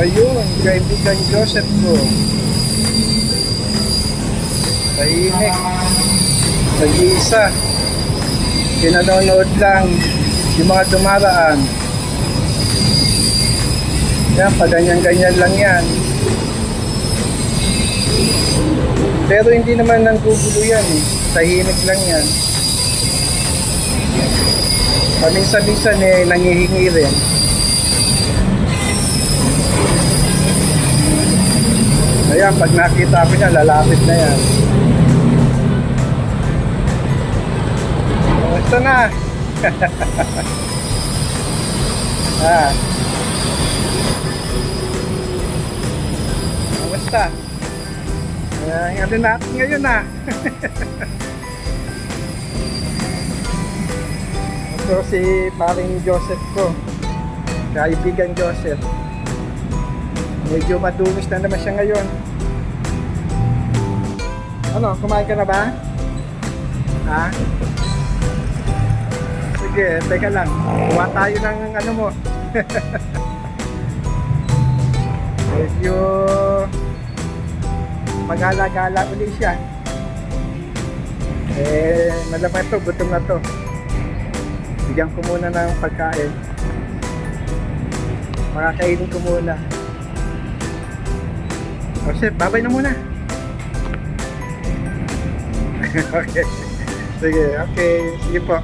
Ayun, kaibigan Joseph ko. Tahimik. Nag-iisa. Pinanonood lang yung mga dumaraan. Yan, pa ganyan-ganyan lang yan. Pero hindi naman nanggugulo yan eh. Tahimik lang yan. Paminsan-minsan eh, nangihingi rin. Ayan, pag nakita ko niya, lalapit na yan. Oh, ito na. ah. Kamusta? Uh, ano natin ngayon ah. Ito si paring Joseph ko. Kaibigan Joseph. Medyo madumis na naman siya ngayon. Ano, kumain ka na ba? Ha? Sige, teka lang. Kuha tayo ng ano mo. Medyo magala-gala uli siya. Eh, malamang ito, gutom na to. Bigyan ko muna ng pagkain. Makakainin ko muna. O, chef, babay na muna. okay. Sige, okay. Sige po.